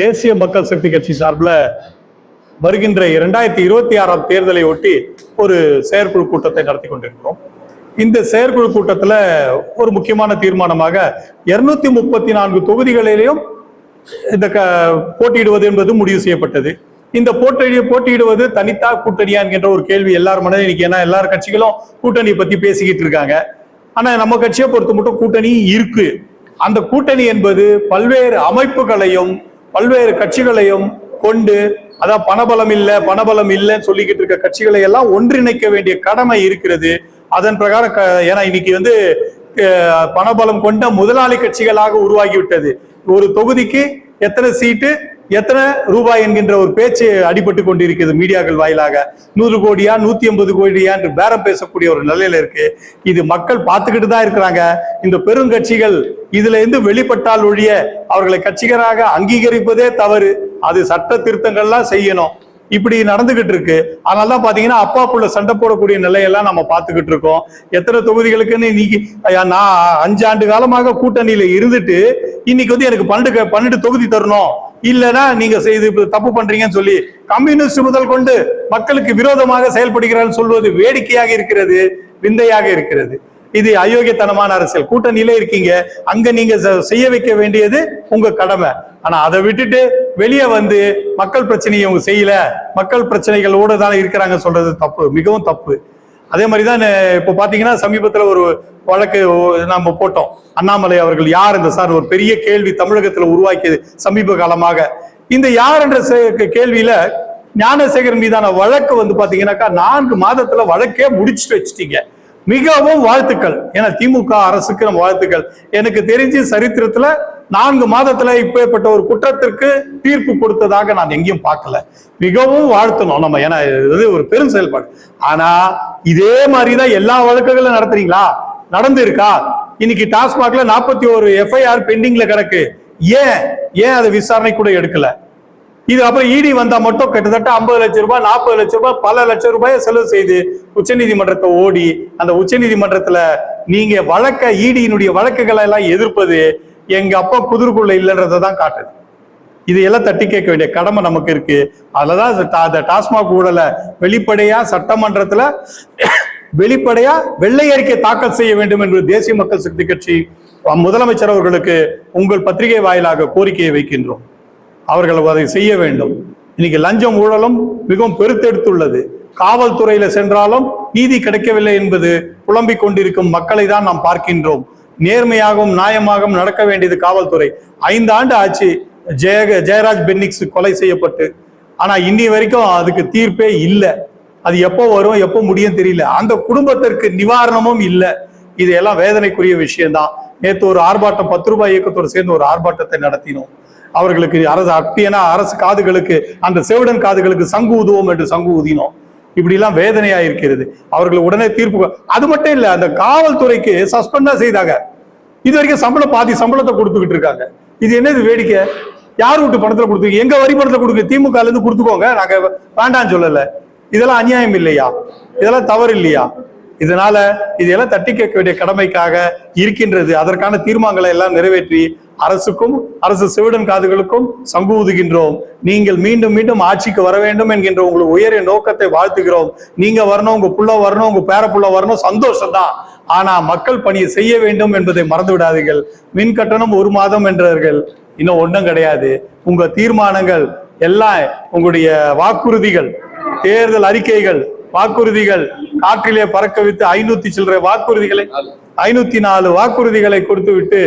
தேசிய மக்கள் சக்தி கட்சி சார்பில் வருகின்ற இரண்டாயிரத்தி இருபத்தி ஆறாம் தேர்தலை ஒட்டி ஒரு செயற்குழு கூட்டத்தை நடத்தி கொண்டிருக்கிறோம். இந்த செயற்குழு கூட்டத்தில் ஒரு முக்கியமான தீர்மானமாக இருநூத்தி முப்பத்தி நான்கு தொகுதிகளிலும் இந்த க போட்டியிடுவது என்பது முடிவு செய்யப்பட்டது. இந்த போட்டி போட்டியிடுவது தனித்தா கூட்டணியா என்கின்ற ஒரு கேள்வி எல்லார் மனதில் இன்னைக்கு ஏன்னா எல்லார் கட்சிகளும் கூட்டணியை பத்தி பேசிக்கிட்டு இருக்காங்க. ஆனா நம்ம கட்சியை பொறுத்த மட்டும் கூட்டணி இருக்கு. அந்த கூட்டணி என்பது பல்வேறு அமைப்புகளையும் பல்வேறு கட்சிகளையும் கொண்டு அதான் பணபலம் இல்ல பணபலம் இல்லைன்னு சொல்லிக்கிட்டு இருக்க கட்சிகளை எல்லாம் ஒன்றிணைக்க வேண்டிய கடமை இருக்கிறது. அதன் பிரகாரம் க- ஏன்னா இன்னைக்கு வந்து பணபலம் கொண்ட முதலாளி கட்சிகளாக உருவாகிவிட்டது. ஒரு தொகுதிக்கு எத்தனை சீட்டு எத்தனை ரூபாய் என்கின்ற ஒரு பேச்சு அடிபட்டு கொண்டிருக்கிறது மீடியாக்கள் வாயிலாக. நூறு கோடியா நூத்தி ஐம்பது கோடியா என்று பேரம் பேசக்கூடிய ஒரு நிலையில இருக்கு. இது மக்கள் பார்த்துக்கிட்டு தான் இருக்கிறாங்க. இந்த பெருங்கட்சிகள் இதுல இருந்து வெளிப்பட்டால் ஒழிய அவர்களை கட்சிகராக அங்கீகரிப்பதே தவறு. அது சட்ட திருத்தங்கள்லாம் செய்யணும். இப்படி நடந்துகிட்டு இருக்கு. அதனால தான் பாத்தீங்கன்னா அப்பாக்குள்ள சண்டை போடக்கூடிய நிலையெல்லாம் நம்ம பார்த்துக்கிட்டு இருக்கோம். எத்தனை தொகுதிகளுக்குன்னு இன்னைக்கு நான் அஞ்சு ஆண்டு காலமாக கூட்டணியில இருந்துட்டு இன்னைக்கு வந்து எனக்கு பன்னெண்டு பன்னெண்டு தொகுதி தரணும். இல்லைன்னா நீங்க செய்து தப்பு பண்றீங்கன்னு சொல்லி கம்யூனிஸ்ட் முதல் கொண்டு மக்களுக்கு விரோதமாக செயல்படுகிறான்னு சொல்வது வேடிக்கையாக இருக்கிறது விந்தையாக இருக்கிறது. இது அயோக்கியத்தனமான அரசியல். கூட்டணியிலே இருக்கீங்க. அங்க நீங்க செய்ய வைக்க வேண்டியது உங்க கடமை. ஆனா அதை விட்டுட்டு வெளியே வந்து மக்கள் பிரச்சனையை அவங்க செய்யல. மக்கள் பிரச்சனைகளோட தான் இருக்கிறாங்க சொல்றது தப்பு. மிகவும் தப்பு. அதே மாதிரி தான் இப்போ பார்த்தீங்கன்னா சமீபத்தில் ஒரு வழக்கு நம்ம போட்டோம். அண்ணாமலை அவர்கள் யார் இந்த சார் ஒரு பெரிய கேள்வி தமிழகத்தில் உருவாக்கியது சமீப காலமாக. இந்த யார் என்ற சே- கேள்வியில ஞானசேகர் மீதான வழக்கு வந்து பாத்தீங்கன்னாக்கா நான்கு மாதத்துல வழக்கே முடிச்சுட்டு வச்சுட்டீங்க. மிகவும் வாழ்த்துக்கள். ஏன்னா திமுக அரசுக்கு நம்ம வாழ்த்துக்கள். எனக்கு தெரிஞ்சு சரித்திரத்துல நான்கு மாதத்துல இப்பேற்பட்ட ஒரு குற்றத்திற்கு தீர்ப்பு கொடுத்ததாக நான் எங்கேயும் பார்க்கல. மிகவும் வாழ்த்தணும் நம்ம. ஏன்னா இது ஒரு பெரும் செயல்பாடு. ஆனா இதே மாதிரிதான் எல்லா வழக்குகளும் நடத்துறீங்களா? நடந்து இருக்கா இன்னைக்கு டாஸ்மாக்ல நாற்பத்தி ஒரு எஃப்ஐஆர் பெண்டிங்ல கிடக்கு. ஏன்? ஏன் அதை விசாரணை கூட எடுக்கல? இது அப்புறம் இடி வந்தா மட்டும் கிட்டத்தட்ட ஐம்பது லட்சம் ரூபாய் நாற்பது லட்சம் ரூபாய் பல லட்சம் ரூபாயை செலவு செய்து உச்சநீதிமன்றத்தை ஓடி அந்த உச்சநீதிமன்றத்துல நீங்க வழக்க இடியினுடைய வழக்குகளை எல்லாம் எதிர்ப்பது எங்க அப்பா குதிர்குள்ள இல்லைன்றதை தான் காட்டுது. இது எல்லாம் தட்டி கேட்க வேண்டிய கடமை நமக்கு இருக்கு. அதுலதான் டா- அந்த டாஸ்மாக் ஊழலை வெளிப்படையா சட்டமன்றத்துல வெளிப்படையா வெள்ளை அறிக்கை தாக்கல் செய்ய வேண்டும் என்று தேசிய மக்கள் சக்தி கட்சி முதலமைச்சர் அவர்களுக்கு உங்கள் பத்திரிகை வாயிலாக கோரிக்கையை வைக்கின்றோம். அவர்கள் அதை செய்ய வேண்டும். இன்னைக்கு லஞ்சம் ஊழலும் மிகவும் பெருத்தெடுத்துள்ளது. காவல்துறையில சென்றாலும் நீதி கிடைக்கவில்லை என்பது புலம்பிக் கொண்டிருக்கும் மக்களை தான் நாம் பார்க்கின்றோம். நேர்மையாகவும் நியாயமாகவும் நடக்க வேண்டியது காவல்துறை. ஐந்து ஆண்டு ஆச்சு ஜெய ஜெயராஜ் பென்னிக்ஸ் கொலை செய்யப்பட்டு. ஆனா இன்னி வரைக்கும் அதுக்கு தீர்ப்பே இல்லை. அது எப்போ வரும் எப்போ முடியும் தெரியல. அந்த குடும்பத்திற்கு நிவாரணமும் இல்லை. இது எல்லாம் வேதனைக்குரிய விஷயம்தான். நேற்று ஒரு ஆர்ப்பாட்டம் பத்து ரூபாய் இயக்கத்தோடு சேர்ந்து ஒரு ஆர்ப்பாட்டத்தை நடத்தினோம். அவர்களுக்கு அரசு அப்பியனா அரசு காதுகளுக்கு அந்த செவிடன் காதுகளுக்கு சங்கு ஊதுவோம் என்று சங்கு ஊதினோம். இப்படி எல்லாம் வேதனையா இருக்கிறது அவர்கள் உடனே தீர்ப்பு அது மட்டும் இல்ல அந்த காவல்துறைக்கு சஸ்பெண்டா செய்தாங்க. இது வரைக்கும் சம்பளம் பாதி சம்பளத்தை கொடுத்துக்கிட்டு இருக்காங்க. இது என்னது வேடிக்கை? யார் வீட்டு பணத்துல கொடுத்து எங்க வரி பணத்தை கொடுக்க திமுக இருந்து கொடுத்துக்கோங்க நாங்க வேண்டாம்னு சொல்லல. இதெல்லாம் அநியாயம் இல்லையா? இதெல்லாம் தவறு இல்லையா? இதனால இதையெல்லாம் தட்டி கேட்க வேண்டிய கடமைக்காக இருக்கின்றது. அதற்கான தீர்மானங்களை எல்லாம் நிறைவேற்றி அரசுக்கும் அரசு செவிடன் காதுகளுக்கும் சங்கு ஊதுகின்றோம். நீங்கள் மீண்டும் மீண்டும் ஆட்சிக்கு வர வேண்டும் என்கின்ற உங்களுக்கு உயரிய நோக்கத்தை வாழ்த்துகிறோம். நீங்க வரணும் உங்க புள்ள வரணும் உங்க பேர புள்ள வரணும் சந்தோஷம் தான் ஆனா மக்கள் பணியை செய்ய வேண்டும் என்பதை மறந்து விடாதீர்கள் மின் கட்டணம் ஒரு மாதம் என்றார்கள். இன்னும் ஒன்றும் கிடையாது. உங்க தீர்மானங்கள் எல்லாம் உங்களுடைய வாக்குறுதிகள் தேர்தல் அறிக்கைகள் வாக்குறுதிகள் காற்றிலே பறக்க வித்து ஐநூத்தி சில்லறை வாக்குறுதிகளை ஐநூத்தி நாலு வாக்குறுதிகளை கொடுத்து விட்டு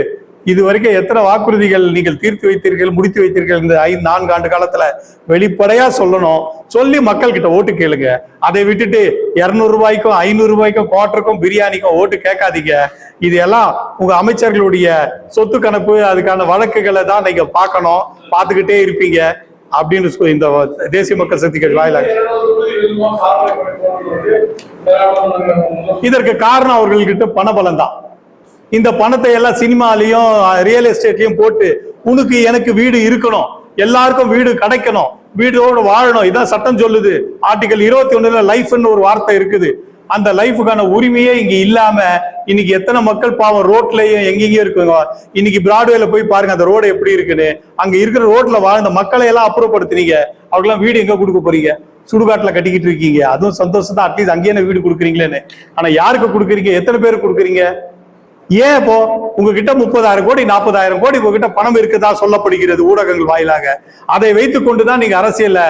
இது வரைக்கும் எத்தனை வாக்குறுதிகள் நீங்கள் தீர்த்து வைத்தீர்கள் முடித்து வைத்தீர்கள் இந்த ஐந்து நான்கு ஆண்டு காலத்துல? வெளிப்படையா சொல்லணும். சொல்லி மக்கள் கிட்ட ஓட்டு கேளுங்க. அதை விட்டுட்டு இருநூறு ரூபாய்க்கும் ஐநூறு ரூபாய்க்கும் குவார்டருக்கும் பிரியாணிக்கும் ஓட்டு கேட்காதீங்க. இது எல்லாம் உங்க அமைச்சர்களுடைய சொத்து கணக்கு அதுக்கான வழக்குகளை தான் நீங்க பார்க்கணும். பார்த்துக்கிட்டே இருப்பீங்க. அப்படின்னு சொல்லி இந்த தேசிய மக்கள் சக்தி கட்சி வாயிலாக. இதற்கு காரணம் அவர்கள்கிட்ட பணபலம் தான் இந்த பணத்தை எல்லாம் சினிமாலையும் ரியல் எஸ்டேட்லயும் போட்டு உனக்கு எனக்கு வீடு இருக்கணும் எல்லாருக்கும் வீடு கிடைக்கணும் வீடோடு வாழணும் இதான் சட்டம் சொல்லுது. ஆர்டிகல் இருபத்தி ஒண்ணுல லைஃப்னு ஒரு வார்த்தை இருக்குது. அந்த லைஃபுக்கான உரிமையே இங்க இல்லாம இன்னைக்கு எத்தனை மக்கள் பாவம் ரோட்லயும் எங்கெங்கயும் இருக்குங்க. இன்னைக்கு பிராட்வேல போய் பாருங்க அந்த ரோடு எப்படி இருக்குன்னு. அங்க இருக்கிற ரோட்ல வாழ்ந்த மக்களை எல்லாம் அப்புறப்படுத்துனீங்க. அவங்களாம் வீடு எங்க கொடுக்க போறீங்க? சுடுகாட்டுல கட்டிக்கிட்டு இருக்கீங்க. அதுவும் சந்தோஷம் தான். அட்லீஸ்ட் அங்கேயே வீடு கொடுக்குறீங்களேன்னு. ஆனா யாருக்கு கொடுக்குறீங்க? எத்தனை பேருக்கு கொடுக்குறீங்க? ஏன் இப்போ உங்ககிட்ட முப்பதாயிரம் கோடி நாற்பதாயிரம் கோடி உங்ககிட்ட பணம் இருக்குதா சொல்லப்படுகிறது ஊடகங்கள் வாயிலாக. அதை வைத்துக் கொண்டுதான் நீங்க அரசியல்ல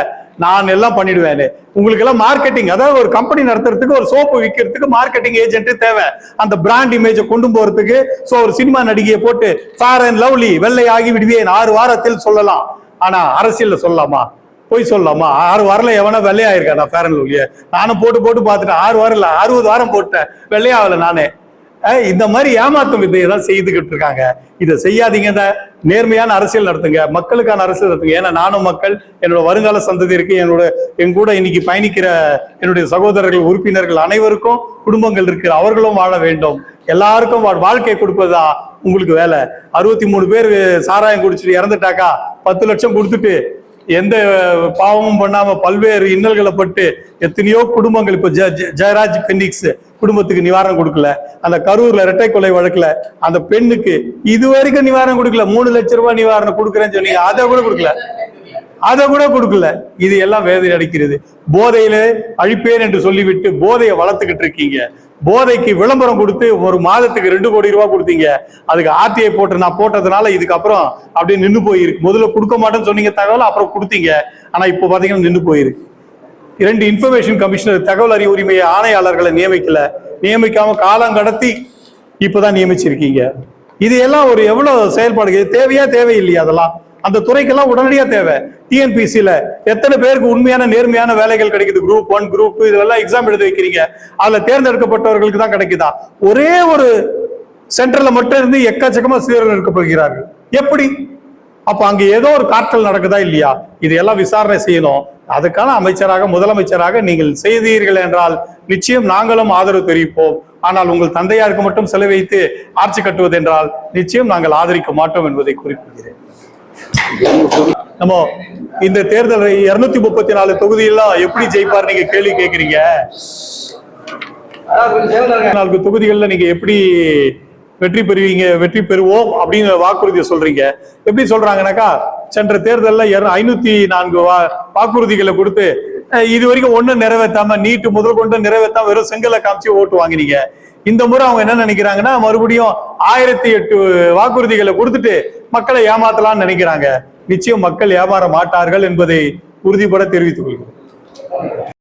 நான் எல்லாம் பண்ணிடுவேன். உங்களுக்கு எல்லாம் மார்க்கெட்டிங் அதாவது ஒரு கம்பெனி நடத்துறதுக்கு ஒரு சோப்பு விற்கிறதுக்கு மார்க்கெட்டிங் ஏஜென்ட் தேவை. அந்த பிராண்ட் இமேஜை கொண்டு போறதுக்கு ஸோ ஒரு சினிமா நடிகையை போட்டு ஃபேர் அண்ட் லவ்லி வெள்ளை ஆகி விடுவேன் ஆறு வாரத்தில் சொல்லலாம். ஆனா அரசியல்ல சொல்லலாமா? போய் சொல்லலாமா? ஆறு வாரம்ல எவனா வெள்ளையாயிருக்கா? நான் ஃபேர் அண்ட் லவ்லியை நானும் போட்டு போட்டு பார்த்துட்டேன். ஆறு வாரம் இல்லை அறுபது வாரம் போட்டேன். வெள்ளையாகல நானே. இந்த மாதிரி ஏமாத்தும் வித்தையை தான் செய்துகிட்டு இருக்காங்க. இதை செய்யாதீங்க இந்த நேர்மையான அரசியல் நடத்துங்க. மக்களுக்கான அரசியல் நடத்துங்க. ஏன்னா நானும் மக்கள் என்னோட வருங்கால சந்ததி இருக்கு. என்னோட என் கூட இன்னைக்கு பயணிக்கிற என்னுடைய சகோதரர்கள் உறுப்பினர்கள் அனைவருக்கும் குடும்பங்கள் இருக்கு. அவர்களும் வாழ வேண்டும். எல்லாருக்கும் வா- வாழ்க்கை கொடுப்பதா உங்களுக்கு வேலை. அறுபத்தி மூணு பேர் சாராயம் குடிச்சிட்டு இறந்துட்டாக்கா பத்து லட்சம் கொடுத்துட்டு எந்த பாவமும் பண்ணாம பல்வேறு இன்னல்களை பட்டு எத்தனையோ குடும்பங்கள் இப்போ ஜெ- ஜெயராஜ் பென்னிக்ஸ் குடும்பத்துக்கு நிவாரணம் கொடுக்கல. அந்த கரூர்ல இரட்டை கொலை வழக்குல அந்த பெண்ணுக்கு இது வரைக்கும் நிவாரணம் கொடுக்கல. மூணு லட்சம் ரூபாய் நிவாரணம் கொடுக்குறேன்னு சொன்னீங்க. அதை கூட கொடுக்கல. அதை கூட கொடுக்கல. இது எல்லாம் வேதனை அடிக்கிறது. போதையில அழிப்பேன் என்று சொல்லிவிட்டு போதையை வளர்த்துக்கிட்டு இருக்கீங்க. போதைக்கு விளம்பரம் கொடுத்து ஒரு மாதத்துக்கு ரெண்டு கோடி ரூபாய் கொடுத்தீங்க. அதுக்கு ஆர்டிஐ போட்டு நான் போட்டதுனால இதுக்கப்புறம் அப்படியே நின்று போயிருக்கு. முதல்ல கொடுக்க மாட்டேன்னு சொன்னீங்க தகவல் அப்புறம் கொடுத்தீங்க. ஆனா இப்போ பாத்தீங்கன்னா நின்று போயிருக்கு. இரண்டு இன்ஃபர்மேஷன் கமிஷனர் தகவல் அறிவு உரிமை ஆணையாளர்களை நியமிக்கல. நியமிக்காம காலம் கடத்தி இப்பதான் நியமிச்சிருக்கீங்க. இது எல்லாம் ஒரு எவ்வளவு செயல்பாடு தேவையா தேவையில்லையா அதெல்லாம்? அந்த துறைக்கெல்லாம் உடனடியா தேவை. டிஎன்பிசியில எத்தனை பேருக்கு உண்மையான நேர்மையான வேலைகள் கிடைக்குது? குரூப் ஒன் குரூப் இதெல்லாம் எக்ஸாம் எழுதி வைக்கிறீங்க. அதுல தேர்ந்தெடுக்கப்பட்டவர்களுக்கு தான் கிடைக்குதா? ஒரே ஒரு சென்டர்ல மட்டும் இருந்து எக்கச்சக்கமா சீரர்கள் போகிறார்கள் எப்படி? அப்ப அங்க ஏதோ ஒரு காற்றல் நடக்குதா இல்லையா? இதையெல்லாம் விசாரணை செய்யணும். அதுக்கான அமைச்சராக முதலமைச்சராக நீங்கள் செய்தீர்கள் என்றால் நிச்சயம் நாங்களும் ஆதரவு தெரிவிப்போம். ஆனால் உங்கள் தந்தையாருக்கு மட்டும் செலவைத்து ஆட்சி கட்டுவது என்றால் நிச்சயம் நாங்கள் ஆதரிக்க மாட்டோம் என்பதை குறிப்பிடுகிறேன். நம்ம இந்த தேர்தல் இருநூத்தி முப்பத்தி நாலு தொகுதியெல்லாம் எப்படி ஜெயிப்பார் நீங்க கேள்வி கேக்குறீங்க? நான்கு தொகுதிகள்ல நீங்க எப்படி வெற்றி பெறுவீங்க வெற்றி பெறுவோம் அப்படின்னு வாக்குறுதியை சொல்றீங்க. எப்படி சொல்றாங்கன்னாக்கா சென்ற தேர்தலில் ஐநூத்தி நான்கு வா- வாக்குறுதிகளை கொடுத்து இது வரைக்கும் ஒண்ணு நிறைவேற்றாம நீட்டு முதல் கொண்டு நிறைவேற்றாம வெறும் செங்கலை காமிச்சு ஓட்டு வாங்கினீங்க. இந்த முறை அவங்க என்ன நினைக்கிறாங்கன்னா மறுபடியும் ஆயிரத்தி எட்டு வாக்குறுதிகளை கொடுத்துட்டு மக்களை ஏமாத்தலாம்னு நினைக்கிறாங்க. நிச்சயம் மக்கள் ஏமாற மாட்டார்கள் என்பதை உறுதிபட தெரிவித்துக் கொள்கிறேன்.